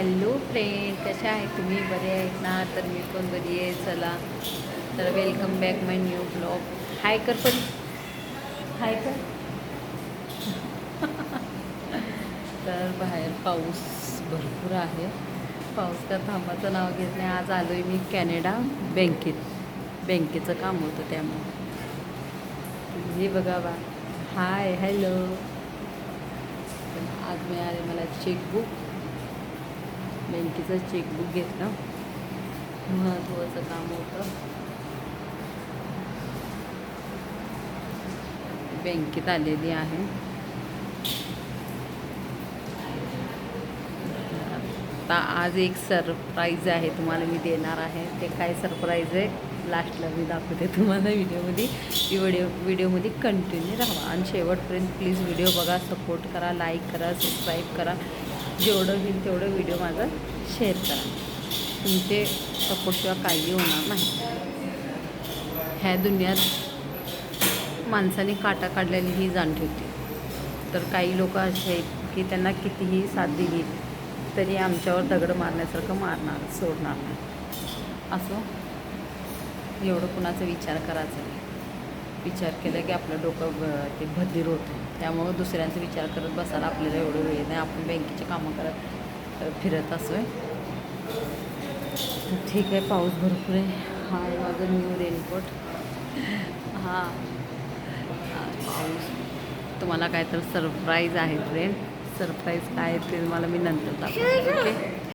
Hello friend कशा आहे तुम्ही? बरे आहेत ना? तर मी पण बरी आहे. चला तर welcome back my new blog. Hi कर पण. हाय कर. तर बाहेर पाऊस भरपूर आहे. पाऊस का थांबाचं नाव घेत नाही. आज आलो आहे मी कॅनडा बँकेत. बँकेचं काम होतं त्यामुळे. हे बघा बा. Hi hello. पण आज मिळाले मला चेकबुक बँकेचं चेकबुक घेतलं. महत्त्वाचं काम होतं. बँकेत आलेली आहे. आता आज एक सरप्राईज आहे तुम्हाला मी देणार आहे. ते काय सरप्राईज आहे? लास्टला मी दाखवते तुम्हाला व्हिडिओमध्ये. व्हिडिओ व्हिडिओमध्ये कंटिन्यू राहा. आणि शेवटपर्यंत प्लीज व्हिडिओ बघा. सपोर्ट करा लाईक करा सबस्क्राईब करा. जेवढं होईल तेवढं व्हिडिओ माझा शेअर करा. तुमचे सपोर्टशिवाय काही होणार नाही. ह्या दुनियात माणसाने काटा काढलेली ही जाण ठेवते. तर काही लोक असे आहेत की त्यांना कितीही साथ दिली तरी आमच्यावर दगड मारण्यासारखं मारणार सोडणार नाही. असं एवढं कुणाचा विचार करायचा विचार केला की आपलं डोकं ते भद्दीर होतं. त्यामुळं दुसऱ्यांचा विचार करत बसायला आपल्याला एवढं वेळ नाही. आपण बँकेचे कामं करत फिरत असो ठीक आहे पाऊस भरपूर आहे. हा आहे माझं न्यू रेनकोट हां. हा, पाऊस. तुम्हाला काय तर सरप्राईज आहे ट्रेन सरप्राईज काय आहे ते मला मी नंतर दाखवते ओके?